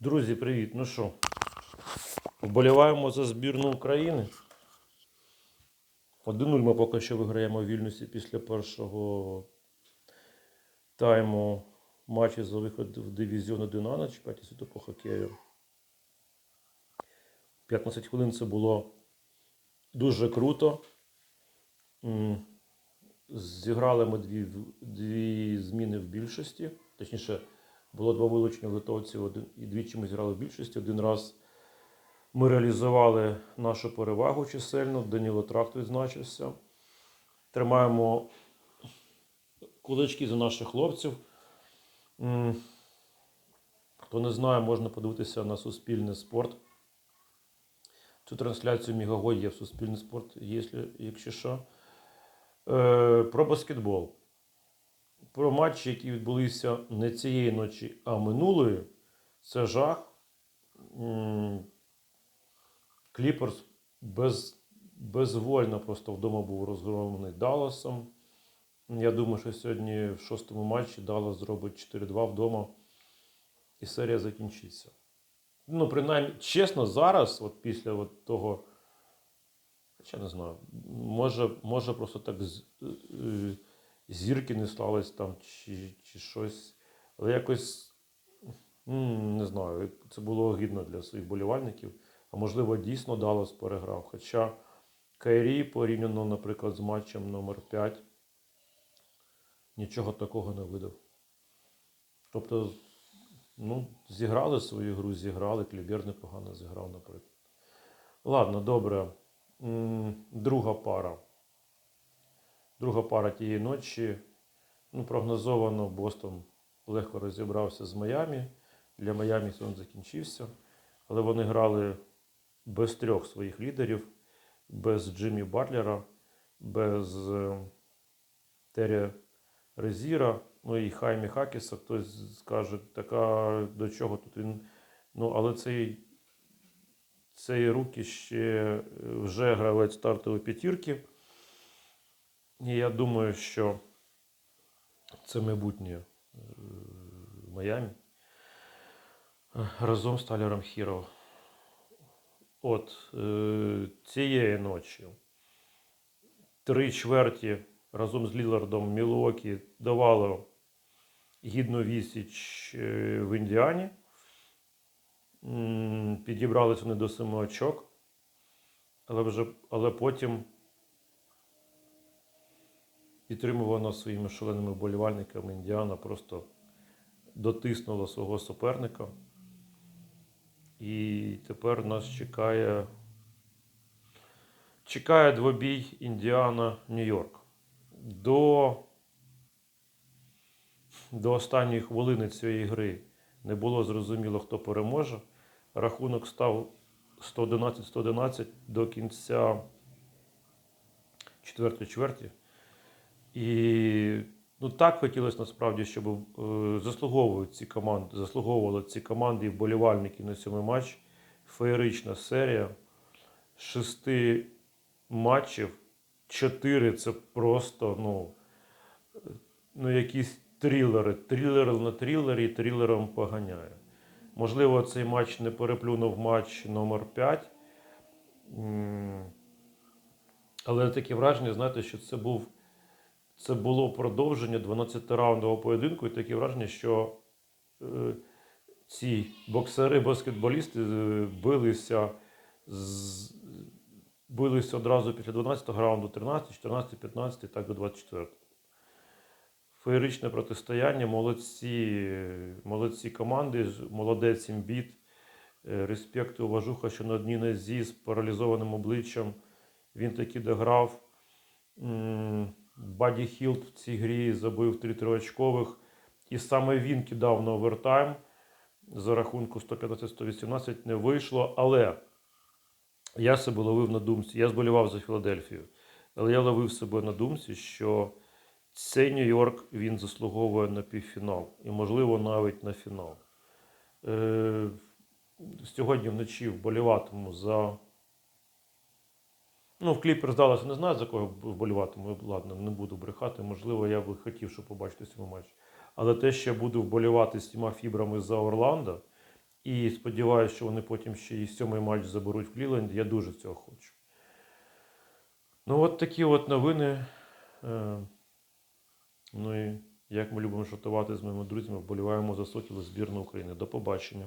Друзі, привіт! Ну що, вболіваємо за збірну України. 1-0 ми поки що виграємо в Вільнюсі після першого тайму матчі за виход в дивізіон 1 А на чемпіонаті світу по хокею. 15 хвилин це було дуже круто. Зіграли ми дві, дві зміни в більшості. Точніше, було два вилучення литовців, один, і двічі ми зіграли в більшості. Один раз ми реалізували нашу перевагу чисельну, Даніло Тракт відзначився. Тримаємо кулички за наших хлопців. Хто не знає, можна подивитися на суспільний спорт. Цю трансляцію Мігаго є в суспільний спорт, якщо, якщо що. Е, про баскетбол. Про матчі, які відбулися не цієї ночі, а минулої. Це жах. Кліперс без, безвольно просто вдома був розгромлений Далласом. Я думаю, що сьогодні в шостому матчі Даллас зробить 4-2 вдома і серія закінчиться. Ну, принаймні, чесно, зараз, от після от того. Хоча не знаю, може, може просто так з- е, зірки не стались там чи, чи щось. Але якось не знаю, це було гідно для своїх болівальників. А можливо, дійсно Даллас переграв. Хоча Кайрі порівняно, наприклад, з матчем номер 5 нічого такого не видав. Тобто, ну, зіграли свою гру, зіграли, Клібер непогано зіграв, наприклад. Ладно, добре. Друга пара. Друга пара тієї ночі. Ну, прогнозовано, Бостон легко розібрався з Майамі. Для Майамі сезон закінчився. Але вони грали без трьох своїх лідерів, без Джиммі Батлера, без е, Террі Резіра, ну і Хаймі Хакіса. Хтось скаже, така до чого тут він. Ну, але цей цей руки ще е, вже гравець стартової п'ятірки. І я думаю, що це майбутнє е, в Майамі е, разом з Талером Хіро. От е, цієї ночі три чверті разом з Лілардом Мілуокі давало гідну відсіч е, в Індіані. М, Підібрались вони до семи очок, але, вже, але потім підтримувана своїми шаленими вболівальниками Індіана просто дотиснула свого суперника. І тепер нас чекає, чекає двобій Індіана-Нью-Йорк. До, до останньої хвилини цієї гри не було зрозуміло, хто переможе. Рахунок став 111-111 до кінця четвертої чверті. І ну, так хотілося насправді, щоб е, заслуговують ці команди, заслуговували ці команди і вболівальники на цьому матч. Феєрична серія. Шести матчів. Чотири це просто ну, ну, якісь трилери. Трилер на трилері, трилером поганяє. Можливо, цей матч не переплюнув матч номер 5. Але таке враження, знаєте, що це був це було продовження 12-раундового поєдинку, і таке враження, що е, ці боксери-баскетболісти е, билися, з, билися одразу після 12-го раунду 13, 14, 15 і так до 24-го. Феєричне протистояння, молодці, молодці команди, молодець імбіт, е, респект і уважуха, що на одній нозі з паралізованим обличчям він таки дограв. Баді Хілд в цій грі забив три триочкових, і саме він кидав на овертайм. За рахунку 115-118 не вийшло. Але я себе ловив на думці. Я зболівав за Філадельфію. Але я ловив себе на думці, що цей Нью-Йорк він заслуговує на півфінал і, можливо, навіть на фінал. Е, сьогодні вночі вболіватиму за. Ну, в кліпер здалося, не знаю, за кого вболіватиму. Ладно, не буду брехати. Можливо, я би хотів, щоб побачити цьому матчі. Але те, що я буду вболівати з цими фібрами за Орландо, І сподіваюся, що вони потім ще і сьомий матч заберуть в Кліленді. Я дуже цього хочу. Ну, от такі от новини. Е, Ну і як ми любимо жартувати з моїми друзями, вболіваємо за сокіл збірну України. До побачення.